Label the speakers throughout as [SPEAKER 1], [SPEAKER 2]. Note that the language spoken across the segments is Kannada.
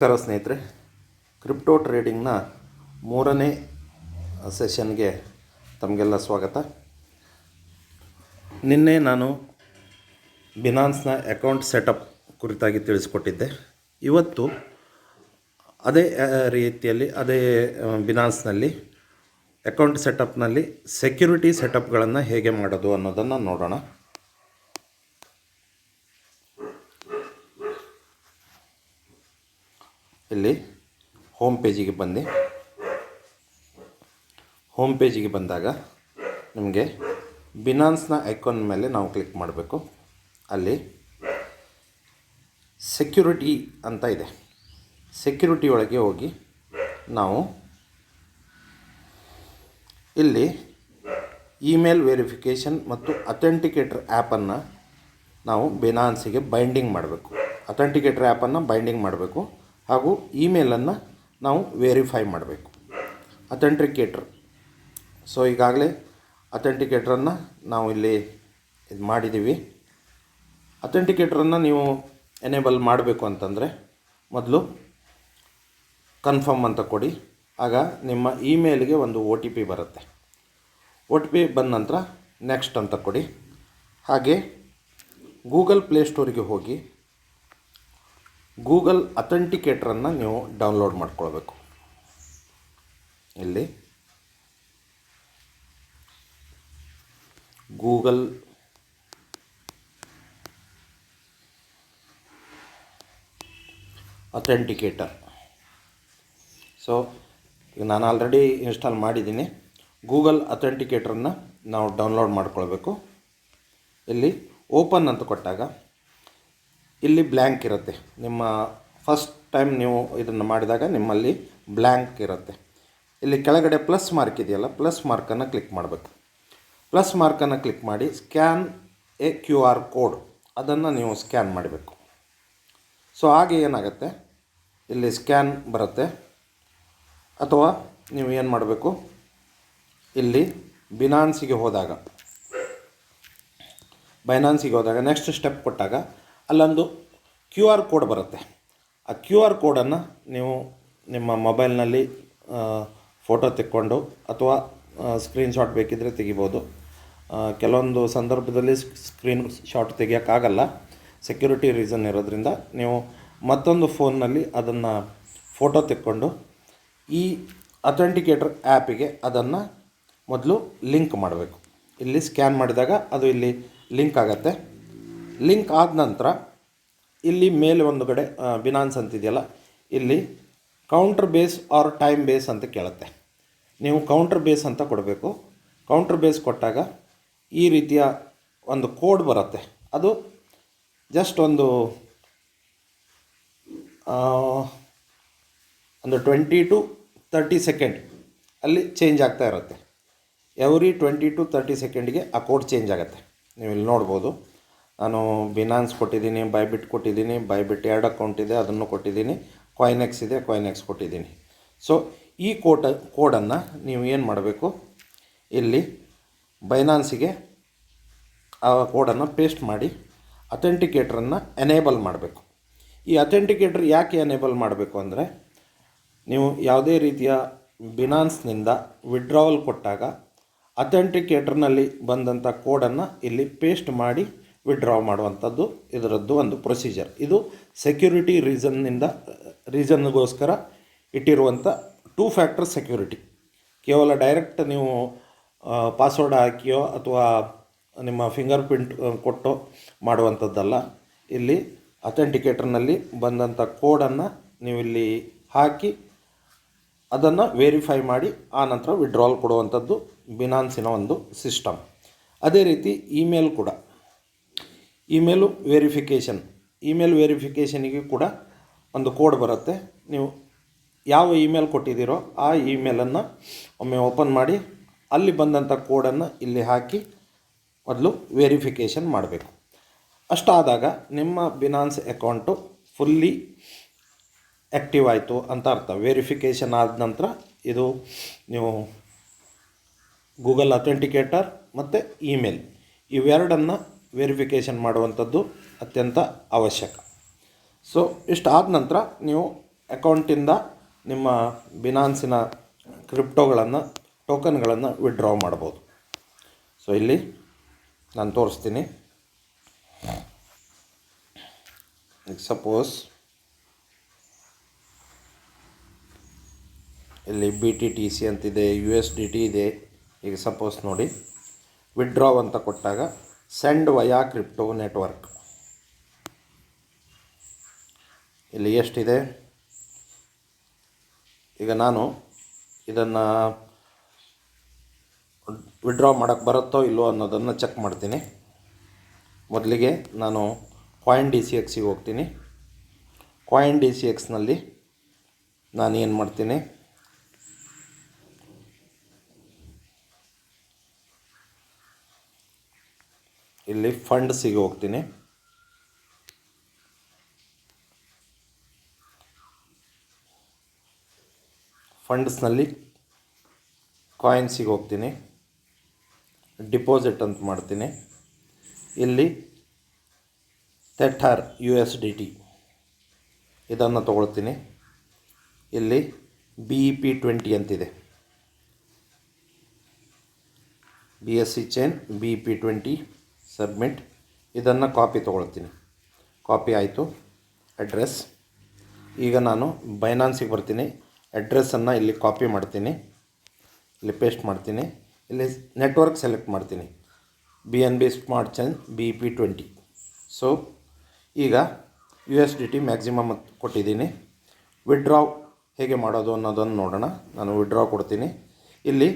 [SPEAKER 1] ನಮಸ್ಕಾರ ಸ್ನೇಹಿತರೆ, ಕ್ರಿಪ್ಟೋ ಟ್ರೇಡಿಂಗ್ನ ಮೂರನೇ ಸೆಷನ್ಗೆ ತಮಗೆಲ್ಲ ಸ್ವಾಗತ. ನಿನ್ನೆ ನಾನು ಬಿನಾನ್ಸ್ನ ಅಕೌಂಟ್ ಸೆಟಪ್ ಕುರಿತಾಗಿ ತಿಳಿಸ್ಕೊಟ್ಟಿದ್ದೆ. ಇವತ್ತು ಅದೇ ರೀತಿಯಲ್ಲಿ ಅದೇ ಬಿನಾನ್ಸ್ನಲ್ಲಿ ಅಕೌಂಟ್ ಸೆಟಪ್ನಲ್ಲಿ ಸೆಕ್ಯುರಿಟಿ ಸೆಟಪ್ಗಳನ್ನು ಹೇಗೆ ಮಾಡೋದು ಅನ್ನೋದನ್ನು ನೋಡೋಣ. ಇಲ್ಲಿ ಹೋಮ್ ಪೇಜಿಗೆ ಬನ್ನಿ. ಹೋಮ್ ಪೇಜಿಗೆ ಬಂದಾಗ ನಿಮಗೆ ಬಿನಾನ್ಸ್ನ ಐಕಾನ್ ಮೇಲೆ ನಾವು ಕ್ಲಿಕ್ ಮಾಡಬೇಕು. ಅಲ್ಲಿ ಸೆಕ್ಯೂರಿಟಿ ಅಂತ ಇದೆ. ಸೆಕ್ಯೂರಿಟಿ ಒಳಗೆ ಹೋಗಿ ನಾವು ಇಲ್ಲಿ ಇಮೇಲ್ ವೆರಿಫಿಕೇಷನ್ ಮತ್ತು ಅಥೆಂಟಿಕೇಟರ್ ಆ್ಯಪನ್ನು ನಾವು ಬಿನಾನ್ಸಿಗೆ ಬೈಂಡಿಂಗ್ ಮಾಡಬೇಕು. ಅಥೆಂಟಿಕೇಟರ್ ಆ್ಯಪನ್ನು ಬೈಂಡಿಂಗ್ ಮಾಡಬೇಕು. ಹಾಗೂ ಇಮೇಲನ್ನು ನಾವು ವೆರಿಫೈ ಮಾಡಬೇಕು. ಅಥೆಂಟಿಕೇಟ್ರ್. ಸೊ ಈಗಾಗಲೇ ಅಥೆಂಟಿಕೇಟ್ರನ್ನು ನಾವು ಇಲ್ಲಿ ಇದು ಮಾಡಿದ್ದೀವಿ. ಅಥೆಂಟಿಕೇಟ್ರನ್ನು ನೀವು ಎನೇಬಲ್ ಮಾಡಬೇಕು ಅಂತಂದರೆ ಮೊದಲು ಕನ್ಫರ್ಮ್ ಅಂತ ಕೊಡಿ. ಆಗ ನಿಮ್ಮ ಇಮೇಲ್ಗೆ ಒಂದು ಒ ಟಿ ಪಿ ಬರುತ್ತೆ. ಒ ಟಿ ಪಿ ಬಂದ ನಂತರ ನೆಕ್ಸ್ಟ್ ಅಂತ ಕೊಡಿ. ಹಾಗೆ ಗೂಗಲ್ ಪ್ಲೇಸ್ಟೋರಿಗೆ ಹೋಗಿ ಗೂಗಲ್ ಅಥೆಂಟಿಕೇಟ್ರನ್ನು ನೀವು ಡೌನ್ಲೋಡ್ ಮಾಡ್ಕೊಳ್ಬೇಕು. ಇಲ್ಲಿ. Google authenticator. ಸೊ ಈಗ ನಾನು ಆಲ್ರೆಡಿ ಇನ್ಸ್ಟಾಲ್ ಮಾಡಿದ್ದೀನಿ. ಗೂಗಲ್ ಅಥೆಂಟಿಕೇಟ್ರನ್ನು ನಾವು ಡೌನ್ಲೋಡ್ ಮಾಡ್ಕೊಳ್ಬೇಕು. ಇಲ್ಲಿ ಓಪನ್ ಅಂತ ಕೊಟ್ಟಾಗ ಇಲ್ಲಿ ಬ್ಲ್ಯಾಂಕ್ ಇರುತ್ತೆ. ನಿಮ್ಮ ಫಸ್ಟ್ ಟೈಮ್ ನೀವು ಇದನ್ನು ಮಾಡಿದಾಗ ನಿಮ್ಮಲ್ಲಿ ಬ್ಲ್ಯಾಂಕ್ ಇರುತ್ತೆ. ಇಲ್ಲಿ ಕೆಳಗಡೆ ಪ್ಲಸ್ ಮಾರ್ಕ್ ಇದೆಯಲ್ಲ ಪ್ಲಸ್ ಮಾರ್ಕನ್ನು ಕ್ಲಿಕ್ ಮಾಡಬೇಕು. ಪ್ಲಸ್ ಮಾರ್ಕನ್ನು ಕ್ಲಿಕ್ ಮಾಡಿ scan a Q R code ಅದನ್ನು ನೀವು ಸ್ಕ್ಯಾನ್ ಮಾಡಬೇಕು. ಸೊ ಹಾಗೆ ಏನಾಗುತ್ತೆ? ಇಲ್ಲಿ ಸ್ಕ್ಯಾನ್ ಬರುತ್ತೆ. ಅಥವಾ ನೀವು ಏನು ಮಾಡಬೇಕು? ಇಲ್ಲಿ ಬಿನಾನ್ಸಿಗೆ ಹೋದಾಗ ಬೈನಾನ್ಸಿಗೆ ಹೋದಾಗ ನೆಕ್ಸ್ಟ್ ಸ್ಟೆಪ್ ಕೊಟ್ಟಾಗ ಅಲ್ಲೊಂದು ಕ್ಯೂ ಆರ್ ಕೋಡ್ ಬರುತ್ತೆ. ಆ ಕ್ಯೂ ಆರ್ ಕೋಡನ್ನು ನೀವು ನಿಮ್ಮ ಮೊಬೈಲ್ನಲ್ಲಿ ಫೋಟೋ ತೆಕ್ಕೊಂಡು ಅಥವಾ ಸ್ಕ್ರೀನ್ಶಾಟ್ ಬೇಕಿದ್ದರೆ ತೆಗಿಬೋದು. ಕೆಲವೊಂದು ಸಂದರ್ಭದಲ್ಲಿ ಸ್ಕ್ರೀನ್ ಶಾಟ್ ತೆಗಿಯೋಕ್ಕಾಗಲ್ಲ. ಸೆಕ್ಯೂರಿಟಿ ರೀಸನ್ ಇರೋದ್ರಿಂದ ನೀವು ಮತ್ತೊಂದು ಫೋನ್ನಲ್ಲಿ ಅದನ್ನು ಫೋಟೋ ತೆಕ್ಕೊಂಡು ಈ ಅಥೆಂಟಿಕೇಟರ್ ಆ್ಯಪಿಗೆ ಅದನ್ನು ಮೊದಲು ಲಿಂಕ್ ಮಾಡಬೇಕು. ಇಲ್ಲಿ ಸ್ಕ್ಯಾನ್ ಮಾಡಿದಾಗ ಅದು ಇಲ್ಲಿ ಲಿಂಕ್ ಆಗುತ್ತೆ. ಲಿಂಕ್ ಆದ ನಂತರ ಇಲ್ಲಿ ಮೇಲೆ ಒಂದು ಕಡೆ ಬಿನಾನ್ಸ್ ಅಂತಿದೆಯಲ್ಲ ಇಲ್ಲಿ counter base or time base ಅಂತ ಕೇಳುತ್ತೆ. ನೀವು ಕೌಂಟ್ರ್ ಬೇಸ್ ಅಂತ ಕೊಡಬೇಕು. ಕೌಂಟ್ರ್ ಬೇಸ್ ಕೊಟ್ಟಾಗ ಈ ರೀತಿಯ ಒಂದು ಕೋಡ್ ಬರುತ್ತೆ. ಅದು ಜಸ್ಟ್ ಒಂದು ಒಂದು ಟ್ವೆಂಟಿ ಟು ತರ್ಟಿ ಸೆಕೆಂಡ್ ಅಲ್ಲಿ ಚೇಂಜ್ ಆಗ್ತಾ ಇರುತ್ತೆ. ಎವ್ರಿ ಟ್ವೆಂಟಿ ಟು ತರ್ಟಿ ಸೆಕೆಂಡ್ಗೆ ಆ ಕೋಡ್ ಚೇಂಜ್ ಆಗುತ್ತೆ. ನೀವು ಇಲ್ಲಿ ನೋಡ್ಬೋದು. ನಾನು ಬಿನಾನ್ಸ್ ಕೊಟ್ಟಿದ್ದೀನಿ ಬೈಬಿಟ್ ಕೊಟ್ಟಿದ್ದೀನಿ ಬೈಬಿಟ್ ಎರಡು ಅಕೌಂಟ್ ಇದೆ, ಅದನ್ನು ಕೊಟ್ಟಿದ್ದೀನಿ. ಕಾಯಿನೆಕ್ಸ್ ಇದೆ ಕಾಯಿನೆಕ್ಸ್ ಕೊಟ್ಟಿದ್ದೀನಿ. ಸೊ ಈ ಕೋಟ ಕೋಡನ್ನು ನೀವು ಏನು ಮಾಡಬೇಕು? ಇಲ್ಲಿ ಬೈನಾನ್ಸಿಗೆ ಆ ಕೋಡನ್ನು ಪೇಸ್ಟ್ ಮಾಡಿ ಅಥೆಂಟಿಕೇಟ್ರನ್ನು ಎನೇಬಲ್ ಮಾಡಬೇಕು. ಈ ಅಥೆಂಟಿಕೇಟ್ರ್ ಯಾಕೆ ಎನೇಬಲ್ ಮಾಡಬೇಕು ಅಂದರೆ, ನೀವು ಯಾವುದೇ ರೀತಿಯ ಬಿನಾನ್ಸ್ನಿಂದ ವಿಡ್ರಾವಲ್ ಕೊಟ್ಟಾಗ ಅಥೆಂಟಿಕೇಟ್ರ್ನಲ್ಲಿ ಬಂದಂಥ ಕೋಡನ್ನು ಇಲ್ಲಿ ಪೇಸ್ಟ್ ಮಾಡಿ ವಿಡ್ರಾ ಮಾಡುವಂಥದ್ದು ಇದರದ್ದು ಒಂದು ಪ್ರೊಸೀಜರ್ ಇದು ಸೆಕ್ಯೂರಿಟಿ ರೀಸನ್ನಿಂದ ರೀಸನ್ಗೋಸ್ಕರ ಇಟ್ಟಿರುವಂಥ ಟೂ ಫ್ಯಾಕ್ಟರ್ ಸೆಕ್ಯೂರಿಟಿ ಕೇವಲ ಡೈರೆಕ್ಟ್ ನೀವು ಪಾಸ್ವರ್ಡ್ ಹಾಕಿಯೋ ಅಥವಾ ನಿಮ್ಮ ಫಿಂಗರ್ ಪ್ರಿಂಟ್ ಕೊಟ್ಟು ಮಾಡುವಂಥದ್ದಲ್ಲ. ಇಲ್ಲಿ ಅಥೆಂಟಿಕೇಟರ್ನಲ್ಲಿ ಬಂದಂಥ ಕೋಡನ್ನು ನೀವು ಇಲ್ಲಿ ಹಾಕಿ ಅದನ್ನು ವೆರಿಫೈ ಮಾಡಿ ಆ ನಂತರ ವಿಡ್ರಾಲ್ ಕೊಡುವಂಥದ್ದು ಬಿನಾನ್ಸಿನ ಒಂದು ಸಿಸ್ಟಮ್ ಅದೇ ರೀತಿ ಇಮೇಲ್ ಕೂಡ. Email verification. ಇಮೇಲ್ ವೆರಿಫಿಕೇಷನಿಗೆ ಕೂಡ ಒಂದು ಕೋಡ್ ಬರುತ್ತೆ. ನೀವು ಯಾವ ಇಮೇಲ್ ಕೊಟ್ಟಿದ್ದೀರೋ ಆ ಇಮೇಲನ್ನು ಒಮ್ಮೆ ಓಪನ್ ಮಾಡಿ, ಅಲ್ಲಿ ಬಂದಂಥ ಕೋಡನ್ನು ಇಲ್ಲಿ ಹಾಕಿ ಮೊದಲು ವೆರಿಫಿಕೇಷನ್ ಮಾಡಬೇಕು. ಅಷ್ಟಾದಾಗ ನಿಮ್ಮ ಬಿನಾನ್ಸ್ ಅಕೌಂಟು ಫುಲ್ಲಿ ಆ್ಯಕ್ಟಿವ್ ಆಯಿತು ಅಂತ ಅರ್ಥ. ವೆರಿಫಿಕೇಷನ್ ಆದ ನಂತರ ಇದು ನೀವು ಗೂಗಲ್ ಅಥೆಂಟಿಕೇಟರ್ ಮತ್ತು ಇಮೇಲ್ ಇವೆರಡನ್ನು ವೆರಿಫಿಕೇಷನ್ ಮಾಡುವಂಥದ್ದು ಅತ್ಯಂತ ಅವಶ್ಯಕ. ಸೊ ಇಷ್ಟು ಆದ ನಂತರ ನೀವು ಅಕೌಂಟಿಂದ ನಿಮ್ಮ ಬಿನಾನ್ಸಿನ ಕ್ರಿಪ್ಟೋಗಳನ್ನು, ಟೋಕನ್ಗಳನ್ನು ವಿಡ್ರಾ ಮಾಡ್ಬೋದು. ಸೊ ಇಲ್ಲಿ ನಾನು ತೋರಿಸ್ತೀನಿ. ಈಗ ಸಪೋಸ್ ಇಲ್ಲಿ ಬಿ ಟಿ ಟಿ ಸಿ ಅಂತಿದೆ ಯು ಎಸ್ ಡಿ ಟಿ ಇದೆ. ಈಗ ಸಪೋಸ್ ನೋಡಿ ವಿಡ್ರಾ ಅಂತ ಕೊಟ್ಟಾಗ ಸೆಂಡ್ ವಯಾ ಕ್ರಿಪ್ಟೋ ನೆಟ್ವರ್ಕ್. ಇಲ್ಲಿ ಎಷ್ಟಿದೆ? ಈಗ ನಾನು ಇದನ್ನು ವಿಡ್ರಾ ಮಾಡೋಕ್ಕೆ ಬರುತ್ತೋ ಇಲ್ಲೋ ಅನ್ನೋದನ್ನು ಚೆಕ್ ಮಾಡ್ತೀನಿ. ಮೊದಲಿಗೆ ನಾನು ಕಾಯಿನ್ ಡಿ ಸಿ ಎಕ್ಸಿಗೆ ಹೋಗ್ತೀನಿ. ಕಾಯಿನ್ ಡಿ ಸಿ ಎಕ್ಸ್ನಲ್ಲಿ ನಾನು ಏನು ಮಾಡ್ತೀನಿ? ಇಲ್ಲಿ ಫಂಡ್ಸಿಗೆ ಹೋಗ್ತೀನಿ. ಫಂಡ್ಸ್ನಲ್ಲಿ ಕಾಯಿನ್ಸಿಗೆ ಹೋಗ್ತೀನಿ. ಡಿಪಾಸಿಟ್ ಅಂತ ಮಾಡ್ತೀನಿ. ಇಲ್ಲಿ tether U S D T ಇದನ್ನು ತೊಗೊಳ್ತೀನಿ. ಇಲ್ಲಿ ಬಿ ಇ ಪಿ ಟ್ವೆಂಟಿ ಅಂತಿದೆ. B S C chain B E P twenty submit. ಇದನ್ನು ಕಾಪಿ ತೊಗೊಳ್ತೀನಿ. ಕಾಪಿ ಆಯಿತು. ಅಡ್ರೆಸ್ ಈಗ ನಾನು ಬೈನಾನ್ಸಿಗೆ ಬರ್ತೀನಿ. ಅಡ್ರೆಸ್ಸನ್ನು ಇಲ್ಲಿ ಕಾಪಿ ಮಾಡ್ತೀನಿ. ಇಲ್ಲಿ ಪೇಸ್ಟ್ ಮಾಡ್ತೀನಿ. ಇಲ್ಲಿ ನೆಟ್ವರ್ಕ್ ಸೆಲೆಕ್ಟ್ ಮಾಡ್ತೀನಿ. B N B smart chain B P twenty so ಈಗ U S D T maximum ಕೊಟ್ಟಿದ್ದೀನಿ. ವಿಡ್ರಾವ್ ಹೇಗೆ ಮಾಡೋದು ಅನ್ನೋದನ್ನು ನೋಡೋಣ. ನಾನು ವಿಡ್ರಾ ಕೊಡ್ತೀನಿ. ಇಲ್ಲಿ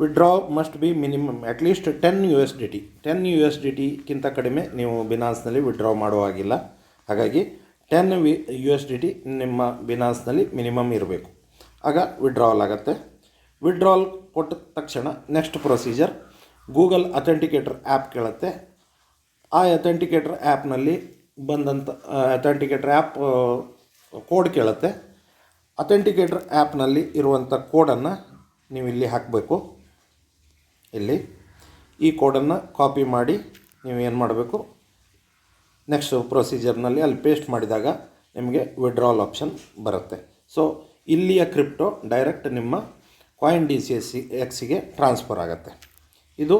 [SPEAKER 1] withdraw must be minimum at least ten U S D T ten U S D ಟಿಗಿಂತ ಕಡಿಮೆ ನೀವು ಬಿನಾನ್ಸ್ನಲ್ಲಿ ವಿಡ್ರಾ ಮಾಡೋ ಹಾಗಿಲ್ಲ ಹಾಗಾಗಿ ten V U S D T ನಿಮ್ಮ ಬಿನಾನ್ಸ್ನಲ್ಲಿ ಮಿನಿಮಮ್ ಇರಬೇಕು. ಆಗ ವಿಡ್ರಾವಲ್ ಆಗುತ್ತೆ. ವಿಡ್ರಾವಲ್ ಕೊಟ್ಟ ತಕ್ಷಣ next procedure Google authenticator app ಕೇಳುತ್ತೆ. ಆ ಅಥೆಂಟಿಕೇಟರ್ ಆ್ಯಪ್ನಲ್ಲಿ ಬಂದಂಥ ಅಥೆಂಟಿಕೇಟರ್ ಆ್ಯಪ್ ಕೋಡ್ ಕೇಳುತ್ತೆ. ಅಥೆಂಟಿಕೇಟರ್ ಆ್ಯಪ್ನಲ್ಲಿ ಇರುವಂಥ ಕೋಡನ್ನು ನೀವು ಇಲ್ಲಿ ಹಾಕಬೇಕು. ಇಲ್ಲಿ ಈ ಕೋಡನ್ನು ಕಾಪಿ ಮಾಡಿ ನೀವು ಏನು ಮಾಡಬೇಕು? ನೆಕ್ಸ್ಟ್ ಪ್ರೊಸೀಜರ್ನಲ್ಲಿ ಅಲ್ಲಿ ಪೇಸ್ಟ್ ಮಾಡಿದಾಗ ನಿಮಗೆ ವಿಡ್ರಾಲ್ ಆಪ್ಷನ್ ಬರುತ್ತೆ. ಸೊ ಇಲ್ಲಿಯ ಕ್ರಿಪ್ಟೋ ಡೈರೆಕ್ಟ್ ನಿಮ್ಮ coin D C S C ಎಕ್ಸಿಗೆ transfer ಆಗುತ್ತೆ ಇದು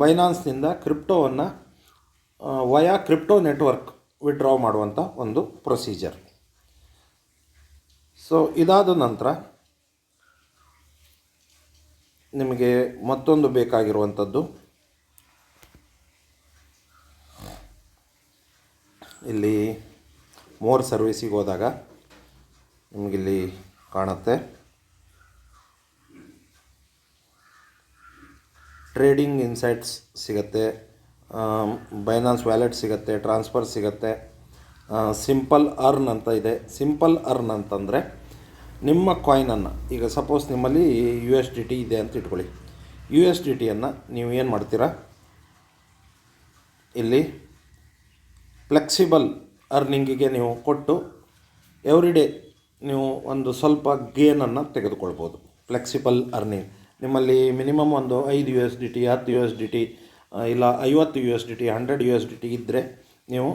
[SPEAKER 1] ಬೈನಾನ್ಸ್ನಿಂದ ಕ್ರಿಪ್ಟೋವನ್ನು ವಯಾ ಕ್ರಿಪ್ಟೋ ನೆಟ್ವರ್ಕ್ ವಿಡ್ರಾ ಮಾಡುವಂಥ ಒಂದು ಪ್ರೊಸೀಜರ್ ಸೊ ಇದಾದ ನಂತರ ನಿಮಗೆ ಮತ್ತೊಂದು ಬೇಕಾಗಿರುವಂಥದ್ದು. ಇಲ್ಲಿ ಮೋರ್ ಸರ್ವಿಸಿಗೆ ಹೋದಾಗ ನಿಮಗಿಲ್ಲಿ ಕಾಣುತ್ತೆ. ಟ್ರೇಡಿಂಗ್ ಇನ್ಸೈಟ್ಸ್ ಸಿಗುತ್ತೆ ಬೈನಾನ್ಸ್ ವ್ಯಾಲೆಟ್ ಸಿಗುತ್ತೆ, ಟ್ರಾನ್ಸ್ಫರ್ ಸಿಗುತ್ತೆ ಸಿಂಪಲ್ ಅರ್ನ್ ಅಂತ ಇದೆ. ಸಿಂಪಲ್ ಅರ್ನ್ ಅಂತಂದರೆ ನಿಮ್ಮ ಕಾಯಿನನ್ನು ಈಗ ಸಪೋಸ್ ನಿಮ್ಮಲ್ಲಿ ಯು ಎಸ್ ಡಿ ಟಿ ಇದೆ ಅಂತ ಇಟ್ಕೊಳ್ಳಿ. ಯು ಎಸ್ ಡಿ ಟಿಯನ್ನು ನೀವು ಏನು ಮಾಡ್ತೀರಾ? ಇಲ್ಲಿ ಫ್ಲೆಕ್ಸಿಬಲ್ ಅರ್ನಿಂಗಿಗೆ ನೀವು ಕೊಟ್ಟು ಎವ್ರಿ ಡೇ ನೀವು ಒಂದು ಸ್ವಲ್ಪ ಗೇನನ್ನು ತೆಗೆದುಕೊಳ್ಬೋದು. ಫ್ಲೆಕ್ಸಿಬಲ್ ಅರ್ನಿಂಗ್ ನಿಮ್ಮಲ್ಲಿ ಮಿನಿಮಮ್ ಒಂದು ಐದು ಯು ಎಸ್ ಡಿ ಟಿ ಹತ್ತು ಯು ಎಸ್ ಡಿ ಟಿ ಇಲ್ಲ ಐವತ್ತು U S D T hundred U S D T ಇದ್ದರೆ ನೀವು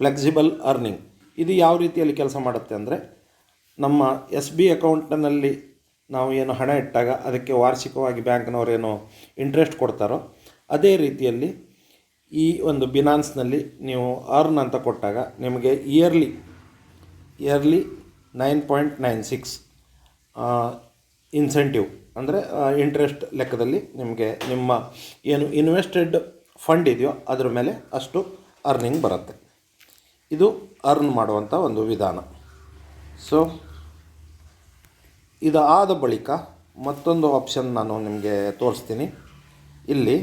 [SPEAKER 1] ಫ್ಲೆಕ್ಸಿಬಲ್ ಅರ್ನಿಂಗ್ ಇದು ಯಾವ ರೀತಿಯಲ್ಲಿ ಕೆಲಸ ಮಾಡುತ್ತೆ ಅಂದರೆ ನಮ್ಮ ಎಸ್ ಬಿ ಅಕೌಂಟ್ನಲ್ಲಿ ನಾವು ಏನು ಹಣ ಇಟ್ಟಾಗ ಅದಕ್ಕೆ ವಾರ್ಷಿಕವಾಗಿ ಬ್ಯಾಂಕ್ನವರೇನು ಇಂಟ್ರೆಸ್ಟ್ ಕೊಡ್ತಾರೋ, ಅದೇ ರೀತಿಯಲ್ಲಿ ಈ ಒಂದು ಬಿನಾನ್ಸ್ನಲ್ಲಿ ನೀವು ಅರ್ನ್ ಅಂತ ಕೊಟ್ಟಾಗ ನಿಮಗೆ yearly yearly nine point nine six incentive ಅಂದರೆ ಇಂಟ್ರೆಸ್ಟ್ ಲೆಕ್ಕದಲ್ಲಿ ನಿಮಗೆ ನಿಮ್ಮ ಏನು ಇನ್ವೆಸ್ಟೆಡ್ ಫಂಡ್ ಇದೆಯೋ ಅದರ ಮೇಲೆ ಅಷ್ಟು ಅರ್ನಿಂಗ್ ಬರುತ್ತೆ. ಇದು ಅರ್ನ್ ಮಾಡುವಂಥ ಒಂದು ವಿಧಾನ. ಸೊ ಇದಾದ ಬಳಿಕ ಮತ್ತೊಂದು ಆಪ್ಷನ್ ನಾನು ನಿಮಗೆ ತೋರಿಸ್ತೀನಿ. ಇಲ್ಲಿ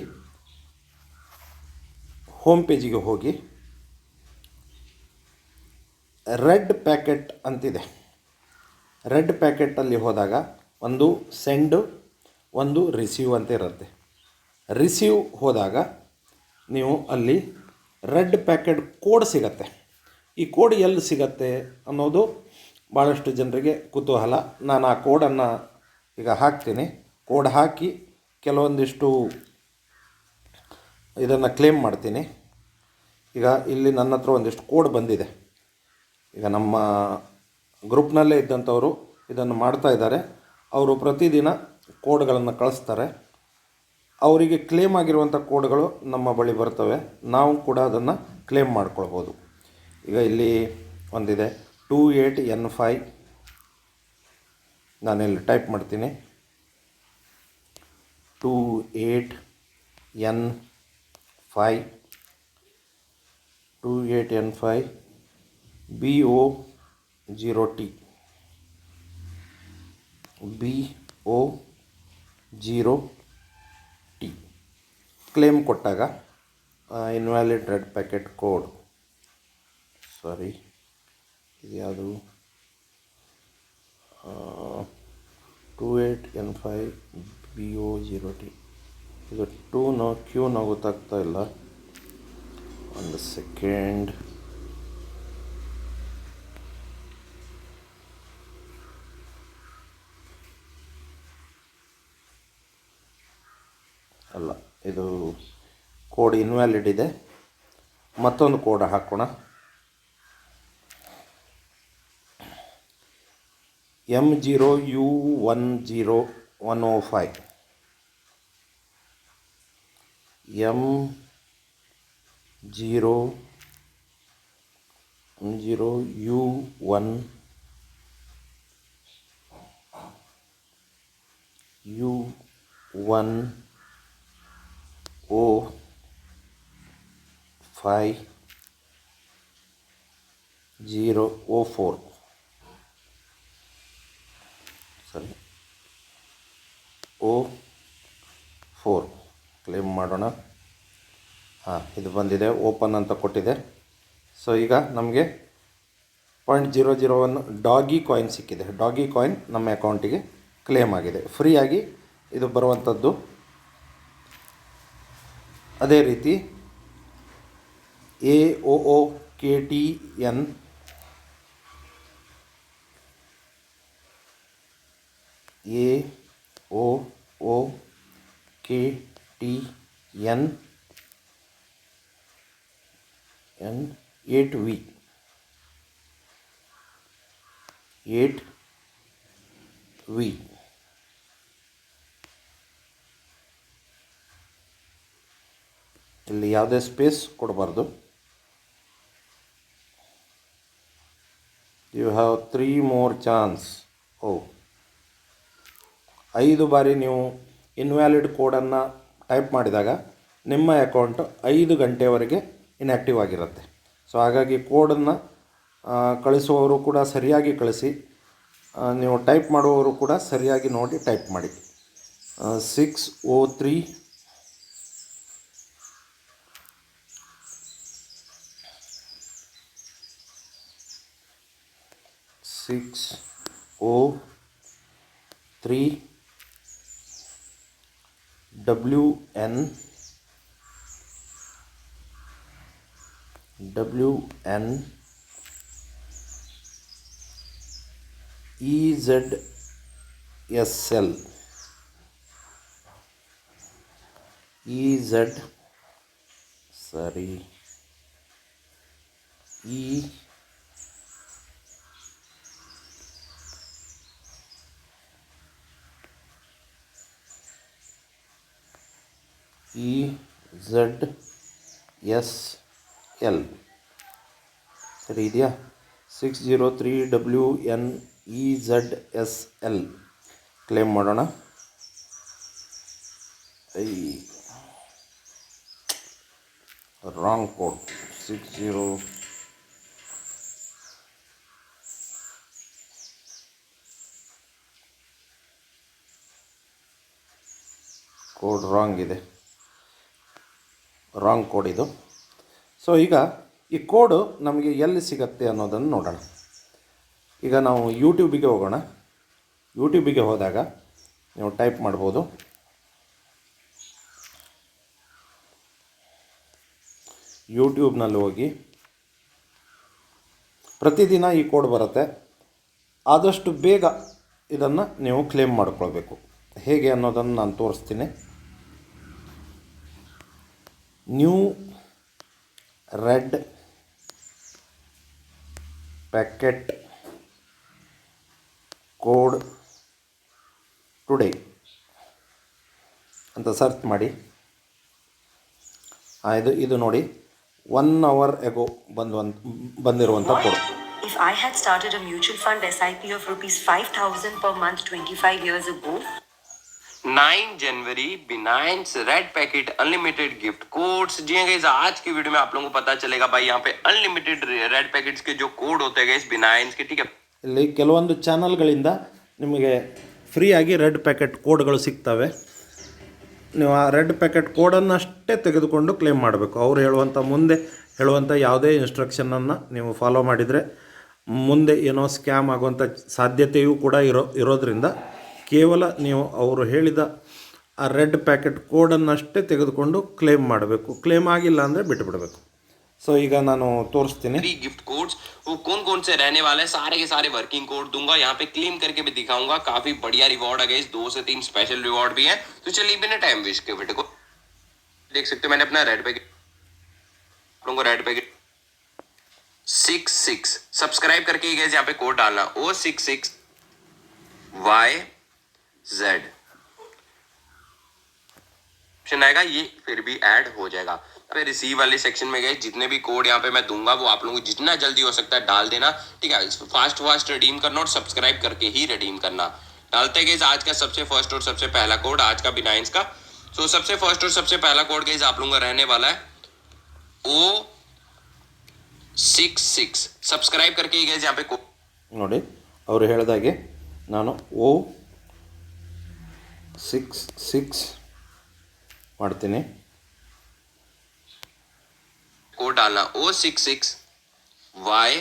[SPEAKER 1] ಹೋಮ್ ಪೇಜಿಗೆ ಹೋಗಿ ರೆಡ್ ಪ್ಯಾಕೆಟ್ ಅಂತಿದೆ. ರೆಡ್ ಪ್ಯಾಕೆಟಲ್ಲಿ ಹೋದಾಗ ಒಂದು ಸೆಂಡು ಒಂದು ರಿಸೀವ್ ಅಂತ ಇರುತ್ತೆ. ರಿಸೀವ್ ಹೋದಾಗ ನೀವು ಅಲ್ಲಿ ರೆಡ್ ಪ್ಯಾಕೆಟ್ ಕೋಡ್ ಸಿಗತ್ತೆ. ಈ ಕೋಡ್ ಎಲ್ಲಿ ಸಿಗತ್ತೆ ಅನ್ನೋದು ಭಾಳಷ್ಟು ಜನರಿಗೆ ಕುತೂಹಲ. ನಾನು ಆ ಕೋಡನ್ನು ಈಗ ಹಾಕ್ತೀನಿ. ಕೋಡ್ ಹಾಕಿ ಕೆಲವೊಂದಿಷ್ಟು ಇದನ್ನು ಕ್ಲೇಮ್ ಮಾಡ್ತೀನಿ. ಈಗ ಇಲ್ಲಿ ನನ್ನ ಹತ್ರ ಒಂದಿಷ್ಟು ಕೋಡ್ ಬಂದಿದೆ. ಈಗ ನಮ್ಮ ಗ್ರೂಪ್ನಲ್ಲೇ ಇದ್ದಂಥವರು ಇದನ್ನು ಮಾಡ್ತಾ ಇದ್ದಾರೆ. ಅವರು ಪ್ರತಿದಿನ ಕೋಡ್ಗಳನ್ನು ಕಳಿಸ್ತಾರೆ. ಅವರಿಗೆ ಕ್ಲೇಮ್ ಆಗಿರುವಂಥ ಕೋಡ್ಗಳು ನಮ್ಮ ಬಳಿ ಬರ್ತವೆ. ನಾವು ಕೂಡ ಅದನ್ನು ಕ್ಲೇಮ್ ಮಾಡ್ಕೊಳ್ಬೋದು. ಈಗ ಇಲ್ಲಿ ಒಂದಿದೆ. ಟೂ ಏಯ್ಟ್ ಎನ್ ಫೈ ನಾನಿಲ್ಲಿ ಟೈಪ್ ಮಾಡ್ತೀನಿ. Two eight N five two eight N five B O zero T B O zero T claim ಕೊಟ್ಟಾಗ invalid red packet code sorry ಇದು ಯಾವುದು two eight N five B O zero T ಇದು ಟೂ ನಾವು ಕ್ಯೂ ಕ್ಯೂನೋ ಗೊತ್ತಾಗ್ತಾ ಇಲ್ಲ. ಒಂದು ಸೆಕೆಂಡ್ ಅಲ್ಲ, ಇದು ಕೋಡ್ ಇನ್ವ್ಯಾಲಿಡ್ ಇದೆ. ಮತ್ತೊಂದು ಕೋಡ್ ಹಾಕೋಣ. M zero U one zero one O five M zero zero U one U one O five zero O four ಸರಿ ಓ ಫೋರ್. ಕ್ಲೇಮ್ ಮಾಡೋಣ. ಹಾಂ, ಇದು ಬಂದಿದೆ. ಓಪನ್ ಅಂತ ಕೊಟ್ಟಿದೆ. ಸೊ ಈಗ ನಮಗೆ point zero zero one Dogecoin ಸಿಕ್ಕಿದೆ. ಡಾಗಿ ಕಾಯಿನ್ ನಮ್ಮ ಅಕೌಂಟಿಗೆ ಕ್ಲೇಮ್ ಆಗಿದೆ. ಫ್ರೀಯಾಗಿ ಇದು ಬರುವಂಥದ್ದು. ಅದೇ ರೀತಿ A O K T N A O O K, T, N N, eight V. Eight V. ಇಲ್ಲಿ ಯಾವುದೇ ಸ್ಪೇಸ್ ಕೊಡಬಾರ್ದು. You have three more chance ಓ ಐದು ಬಾರಿ ನೀವು ಇನ್ವ್ಯಾಲಿಡ್ ಕೋಡನ್ನು ಟೈಪ್ ಮಾಡಿದಾಗ ನಿಮ್ಮ ಅಕೌಂಟ್ ಐದು ಗಂಟೆವರೆಗೆ ಇನ್ಯಾಕ್ಟಿವ್ ಆಗಿರುತ್ತೆ. ಸೊ ಹಾಗಾಗಿ ಕೋಡನ್ನು ಕಳಿಸುವವರು ಕೂಡ ಸರಿಯಾಗಿ ಕಳಿಸಿ ನೀವು ಟೈಪ್ ಮಾಡುವವರು ಕೂಡ ಸರಿಯಾಗಿ ನೋಡಿ ಟೈಪ್ ಮಾಡಿ. Six O three six O three W N W N E Z S L. E Z sorry. E E Z S L ಸರಿ ಇದೆಯಾ? Six zero three W N E Z S L claim ಮಾಡೋಣ. I. Wrong code six zero code wrong ಇದೆ. ರಾಂಗ್ ಕೋಡ್ ಇದು. ಸೊ ಈಗ ಈ ಕೋಡು ನಮಗೆ ಎಲ್ಲಿ ಸಿಗತ್ತೆ ಅನ್ನೋದನ್ನು ನೋಡೋಣ. ಈಗ ನಾವು ಯೂಟ್ಯೂಬಿಗೆ ಹೋಗೋಣ. ಯೂಟ್ಯೂಬಿಗೆ ಹೋದಾಗ ನೀವು ಟೈಪ್ ಮಾಡ್ಬೋದು. ಯೂಟ್ಯೂಬ್ನಲ್ಲಿ ಹೋಗಿ ಪ್ರತಿದಿನ ಈ ಕೋಡ್ ಬರುತ್ತೆ. ಆದಷ್ಟು ಬೇಗ ಇದನ್ನು ನೀವು ಕ್ಲೇಮ್ ಮಾಡ್ಕೊಳ್ಬೇಕು. ಹೇಗೆ ಅನ್ನೋದನ್ನು ನಾನು ತೋರಿಸ್ತೀನಿ. New red packet code today ಅಂತ ಸರ್ಚ್ ಮಾಡಿ ಇದು ಇದು ನೋಡಿ ಒನ್ ಅವರ್ ಎಗೋ ಬಂದುವಂತ ಬಂದಿರುವಂಥ code
[SPEAKER 2] If I had started a mutual fund SIP of rupees 5000 per month 25 years ago,
[SPEAKER 3] 9 January Binance red packet unlimited gift codes ji guys आज की वीडियो में आप लोगों को पता चलेगा भाई यहाँ पे अनलिमिटेड रेड पैकेट्स के जो कोड होते हैं गाइस बिनाइंस के ठीक है
[SPEAKER 1] ಇಲ್ಲಿ ಕೆಲವೊಂದು ಚಾನಲ್ಗಳಿಂದ ನಿಮಗೆ ಫ್ರೀಯಾಗಿ ರೆಡ್ ಪ್ಯಾಕೆಟ್ ಕೋಡ್ಗಳು ಸಿಗ್ತವೆ ನೀವು ಆ ರೆಡ್ ಪ್ಯಾಕೆಟ್ ಕೋಡನ್ನು ಅಷ್ಟೇ ತೆಗೆದುಕೊಂಡು ಕ್ಲೇಮ್ ಮಾಡಬೇಕು ಅವ್ರು ಹೇಳುವಂಥ ಮುಂದೆ ಹೇಳುವಂಥ ಯಾವುದೇ ಇನ್ಸ್ಟ್ರಕ್ಷನನ್ನು ನೀವು ಫಾಲೋ ಮಾಡಿದರೆ ಮುಂದೆ ಏನೋ ಸ್ಕ್ಯಾಮ್ ಆಗುವಂಥ ಸಾಧ್ಯತೆಯೂ ಕೂಡ ಇರೋ ಇರೋದ್ರಿಂದ ಕೇವಲ ನೀವು ಅವರು ಹೇಳಿದ ಆ ರೆಡ್ ಪ್ಯಾಕೆಟ್ ಕೋಡನ್ನಷ್ಟೇ ತೆಗೆದುಕೊಂಡು ಕ್ಲೇಮ್ ಮಾಡಬೇಕು ಕ್ಲೇಮ್ ಆಗಿಲ್ಲ ಅಂದರೆ ಬಿಟ್ಟುಬಿಡಬೇಕು ಸೊ ಈಗ ನಾನು ತೋರಿಸ್ತೀನಿ
[SPEAKER 3] फ्री गिफ्ट कोड्स वो कौन कौन से रहने वाले हैं सारे के सारे वर्किंग कोड दूंगा यहाँ पे क्लेम करके भी दिखाऊंगा काफी बढ़िया रिवॉर्ड है गाइस दो से तीन स्पेशल रिवॉर्ड भी है तो चलिए बिना टाइम वेस्ट के वीडियो को देख सकते हो मैंने अपना रेड पैकेट आप लोगों को red packet six six subscribe करके गए यहाँ पे कोड डालना O six six Y Z option आएगा ये फिर भी ऐड हो जाएगा पे रिसीव वाले सेक्शन में गए जितने भी कोड यहाँ पे मैं दूंगा वो आप लोगों को जितना जल्दी हो सकता है डाल देना ठीक है फास्ट फास्ट रिडीम करना और सब्सक्राइब करके ही रिडीम करना डालते गए आज का सबसे फर्स्ट और सबसे पहला कोड आज का बिनाइंस का सो सबसे फर्स्ट और सबसे पहला कोड गई आप लोगों का रहने वाला है ओ सिक्स सिक्स सब्सक्राइब करके ही गए यहाँ पे कोड
[SPEAKER 1] ನೋಡಿ ಅವರು ಹೇಳಿದಾಗೆ ನಾನು ಓ ಸಿಕ್ಸ್ ಸಿಕ್ಸ್ ಮಾಡ್ತೀನಿ
[SPEAKER 3] कोड डालना O six six Y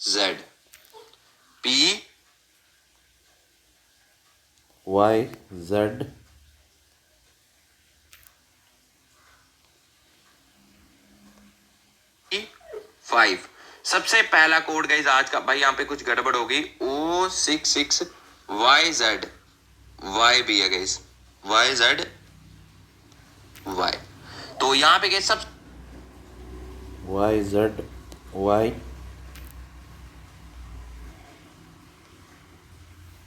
[SPEAKER 3] Z P
[SPEAKER 1] Y Z
[SPEAKER 3] five सबसे पहला कोड गाइज आज का भाई यहाँ पे कुछ गड़बड़ हो गई O six six Y Z Y भी है गैस वाई जेड वाई तो यहाँ पे गैस सब
[SPEAKER 1] वाई जेड वाई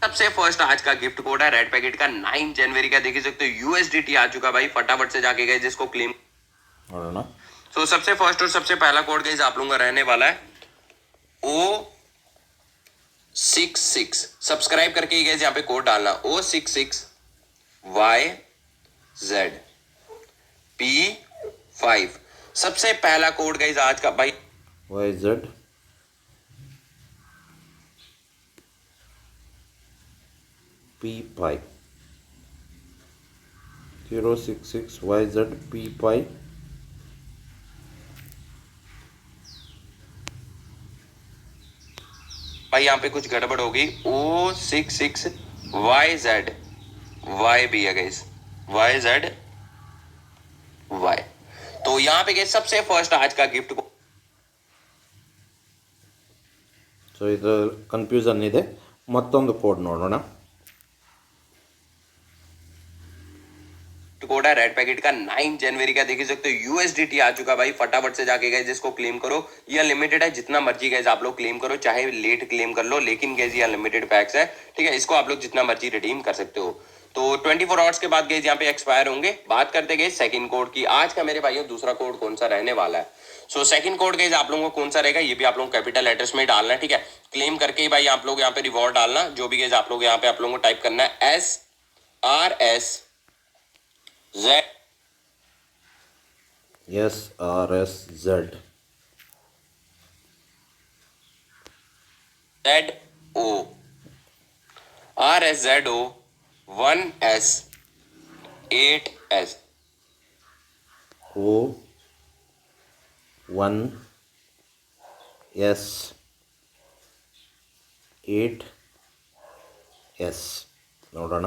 [SPEAKER 3] सबसे फ़र्स्ट आज का गिफ्ट कोड है. रेड पैकेट का नाइन जनवरी का देख सकते हो. यूएसडीटी आ चुका भाई. फटाफट से जाके गए जिसको क्लेम
[SPEAKER 1] सो
[SPEAKER 3] so, सबसे फ़र्स्ट और सबसे पहला कोड गई आप लोगों का रहने वाला है. ओ सिक्स सिक्स सब्सक्राइब करके गए यहाँ पे कोड डालना। O six six Y Z P five सबसे पहला कोड गैस आज का, भाई।
[SPEAKER 1] Y Z P five zero six six Y Z P five
[SPEAKER 3] भाई यहाँ पे कुछ गड़बड़ हो गई O six six Y Z Y भी है गाइज वाई जेड वाई तो यहाँ पे गए सबसे फर्स्ट आज का गिफ्ट को
[SPEAKER 1] ಸೊ ಇದು ಕನ್ಫ್ಯೂಸನ್ ಇದೆ ಮತ್ತೊಂದು ಕೋಡ್ ನೋಡೋಣ
[SPEAKER 3] कोड है रेड पैकेट का 9 जनवरी का देख सकते हो। यूएसडीटी आ चुका भाई, फटाफट से जाके गए जिसको क्लेम करो। ये अनलिमिटेड है, जितना मर्ज़ी गए आप लोग क्लेम करो, चाहे लेट क्लेम कर लो, लेकिन गैस ये अनलिमिटेड पैक्स है। ठीक है, इसको आप लोग जितना मर्ज़ी रिडीम कर सकते हो। तो 24 फोर आवर्स के बाद गए यहाँ पे एक्सपायर होंगे। बात करते गए सेकंड कोड की। आज का मेरे भाइयों, दूसरा कोड कौन सा रहने वाला है? सो सेकंड कोड गए आप लोगों को कौन सा रहेगा, ये भी आप लोगों कैपिटल लेटर्स में डालना है, ठीक है? क्लेम करके ही भाई आप लोग यहाँ पे रिवॉर्ड डालना, जो भी गए आप लोग यहाँ पे आप लोगों को टाइप करना है S R S Z
[SPEAKER 1] S R S Z
[SPEAKER 3] Z O. R S Z O. One S. Eight S.
[SPEAKER 1] O one S eight S ನೋಡೋಣ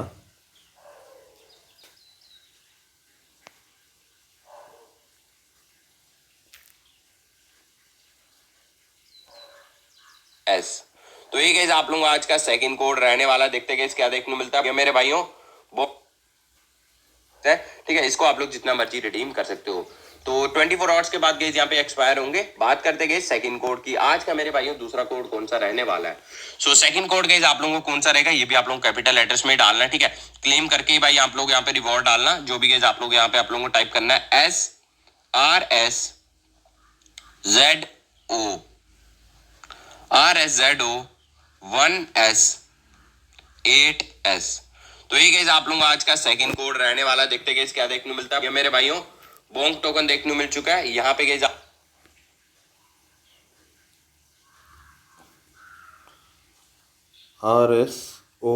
[SPEAKER 3] S. तो ये गैस आप लोगों को आज का सेकंड कोड रहने वाला देखते गए क्या देखने को मिलता है। मेरे भाइयों, वो ठीक है, इसको आप लोग जितना मर्ज़ी रिडीम कर सकते हो। तो 24 फोर आवर्स के बाद गए यहाँ पे एक्सपायर होंगे। बात करते गए सेकंड कोड की। आज का मेरे भाइयों, दूसरा कोड कौन सा रहने वाला है? सो सेकंड कोड गए आप लोगों को कौन सा रहेगा? ये भी आप लोगों कैपिटल लेटर्स में डालना है, ठीक है? क्लेम करके ही भाई आप लोग यहाँ पे रिवॉर्ड डालना। जो भी गए आप लोग यहाँ पे आप लोगों को टाइप करना है S R S Z O R S Z O one S eight S तो ये गाइस आप लोगों को आज का सेकंड कोड रहने वाला है। देखते गाइस क्या देखने को मिलता है ये मेरे भाइयों बोंग टोकन देखने को मिल चुका है यहाँ पे guys
[SPEAKER 1] R S O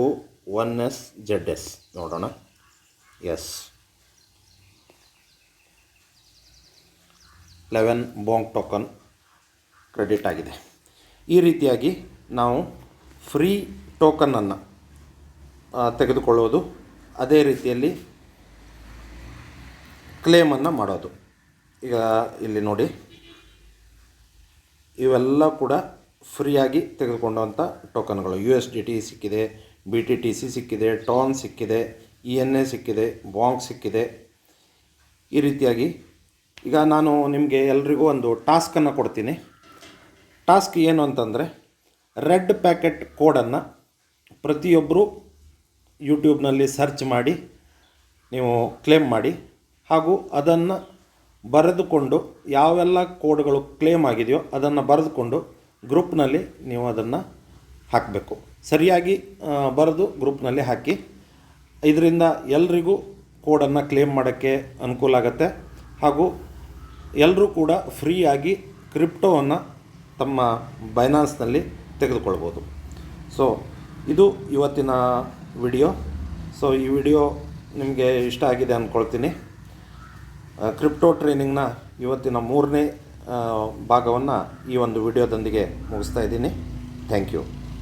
[SPEAKER 1] one S Z S ನೋಡೋಣ S eleven bank token credit ಆಗಿದೆ ಈ ರೀತಿಯಾಗಿ ನಾವು ಫ್ರೀ ಟೋಕನನ್ನು ತೆಗೆದುಕೊಳ್ಳೋದು, ಅದೇ ರೀತಿಯಲ್ಲಿ ಕ್ಲೇಮನ್ನು ಮಾಡೋದು. ಈಗ ಇಲ್ಲಿ ನೋಡಿ, ಇವೆಲ್ಲ ಕೂಡ ಫ್ರೀಯಾಗಿ ತೆಗೆದುಕೊಂಡಂಥ ಟೋಕನ್ಗಳು. ಯು ಎಸ್ ಡಿ ಟಿ ಸಿಕ್ಕಿದೆ, ಬಿ ಟಿ ಟಿ ಸಿ ಸಿಕ್ಕಿದೆ, ಟಾನ್ ಸಿಕ್ಕಿದೆ, ಇ ಎನ್ ಎ ಸಿಕ್ಕಿದೆ, ಬಾಂಕ್ ಸಿಕ್ಕಿದೆ. ಈ ರೀತಿಯಾಗಿ ಈಗ ನಾನು ನಿಮಗೆ ಎಲ್ರಿಗೂ ಒಂದು ಟಾಸ್ಕನ್ನು ಕೊಡ್ತೀನಿ. ಟಾಸ್ಕ್ ಏನು ಅಂತಂದರೆ, ರೆಡ್ ಪ್ಯಾಕೆಟ್ ಕೋಡನ್ನು ಪ್ರತಿಯೊಬ್ಬರು ಯೂಟ್ಯೂಬ್ನಲ್ಲಿ ಸರ್ಚ್ ಮಾಡಿ, ನೀವು ಕ್ಲೇಮ್ ಮಾಡಿ, ಹಾಗೂ ಅದನ್ನು ಬರೆದುಕೊಂಡು ಯಾವೆಲ್ಲ ಕೋಡ್ಗಳು ಕ್ಲೇಮ್ ಆಗಿದೆಯೋ ಅದನ್ನು ಬರೆದುಕೊಂಡು ಗ್ರೂಪ್ನಲ್ಲಿ ನೀವು ಅದನ್ನು ಹಾಕಬೇಕು. ಸರಿಯಾಗಿ ಬರೆದು ಗ್ರೂಪ್ನಲ್ಲಿ ಹಾಕಿ, ಇದರಿಂದ ಎಲ್ರಿಗೂ ಕೋಡನ್ನು ಕ್ಲೇಮ್ ಮಾಡೋಕ್ಕೆ ಅನುಕೂಲ ಆಗುತ್ತೆ. ಹಾಗೂ ಎಲ್ಲರೂ ಕೂಡ ಫ್ರೀಯಾಗಿ ಕ್ರಿಪ್ಟೋವನ್ನು ತಮ್ಮ ಬೈನಾನ್ಸ್ನಲ್ಲಿ ತೆಗೆದುಕೊಳ್ಬೋದು. ಸೊ ಇದು ಇವತ್ತಿನ ವಿಡಿಯೋ ಸೊ ಈ ವಿಡಿಯೋ ನಿಮಗೆ ಇಷ್ಟ ಆಗಿದೆ ಅಂದ್ಕೊಳ್ತೀನಿ ಕ್ರಿಪ್ಟೋ ಟ್ರೈನಿಂಗ್ನ ಇವತ್ತಿನ ಮೂರನೇ ಭಾಗವನ್ನು ಈ ಒಂದು ವಿಡಿಯೋದೊಂದಿಗೆ ಮುಗಿಸ್ತಾ ಇದ್ದೀನಿ. Thank you